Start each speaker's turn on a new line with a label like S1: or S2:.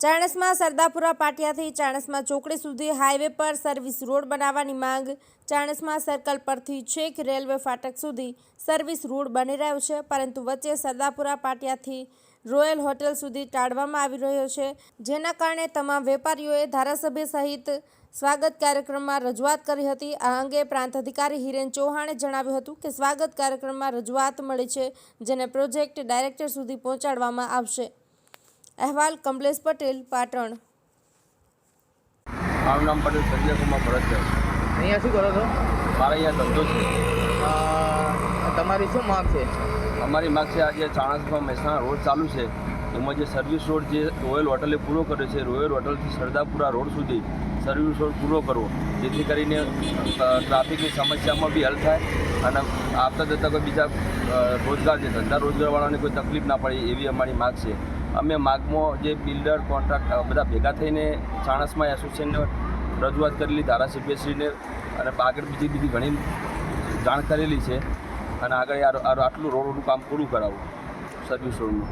S1: ચાણસમાં સરદાપુરા પાટિયાથી ચાણસમાં ચોકડી સુધી હાઈવે પર સર્વિસ રોડ બનાવવાની માંગ. ચાણસમાં સર્કલ પરથી છેક રેલવે ફાટક સુધી સર્વિસ રોડ બની રહ્યો છે, પરંતુ વચ્ચે સરદાપુરા પાટિયાથી રોયલ હોટેલ સુધી ટાળવામાં આવી રહ્યો છે. જેના કારણે તમામ વેપારીઓએ ધારાસભ્ય સહિત સ્વાગત કાર્યક્રમમાં રજૂઆત કરી હતી. આ અંગે પ્રાંત અધિકારી હિરેન ચૌહાણે જણાવ્યું હતું કે સ્વાગત કાર્યક્રમમાં રજૂઆત મળી છે, જેને પ્રોજેક્ટ ડાયરેક્ટર સુધી પહોંચાડવામાં આવશે. અહેવાલ કમલેશ પટેલ પાટણ.
S2: મારું નામ પટેલ સંજય કુમાર છે.
S3: અહીંયા શું કરો છો?
S2: મારે અહીંયા ધંધો છે.
S3: તમારી શું માગ છે?
S2: અમારી માગ છે આજે ચાણસમાં મહેસાણા રોડ ચાલુ છે. એમાં જે સર્વિસ રોડ જે રોયલ હોટલે પૂરો કર્યો છે રોયલ હોટલથી સરદારપુરા રોડ સુધી સર્વિસ રોડ પૂરો કરવો. જેથી કરીને ટ્રાફિકની સમસ્યામાં બી હલ થાય અને આવતા જતાં કોઈ બીજા રોજગાર જે ધંધા રોજગારવાળાને કોઈ તકલીફ ના પડે એવી અમારી માગ છે. અમે માગમાં જે બિલ્ડર કોન્ટ્રાક્ટ બધા ભેગા થઈને ચાણસમાં એસોસિએશનને રજૂઆત કરેલી ધારાસભ્યશ્રીને, અને આગળ બીજી બીજી ઘણી જાણ કરેલી છે. અને આગળ આટલું રોડનું કામ પૂરું કરાવવું સર્વિસ રોડનું.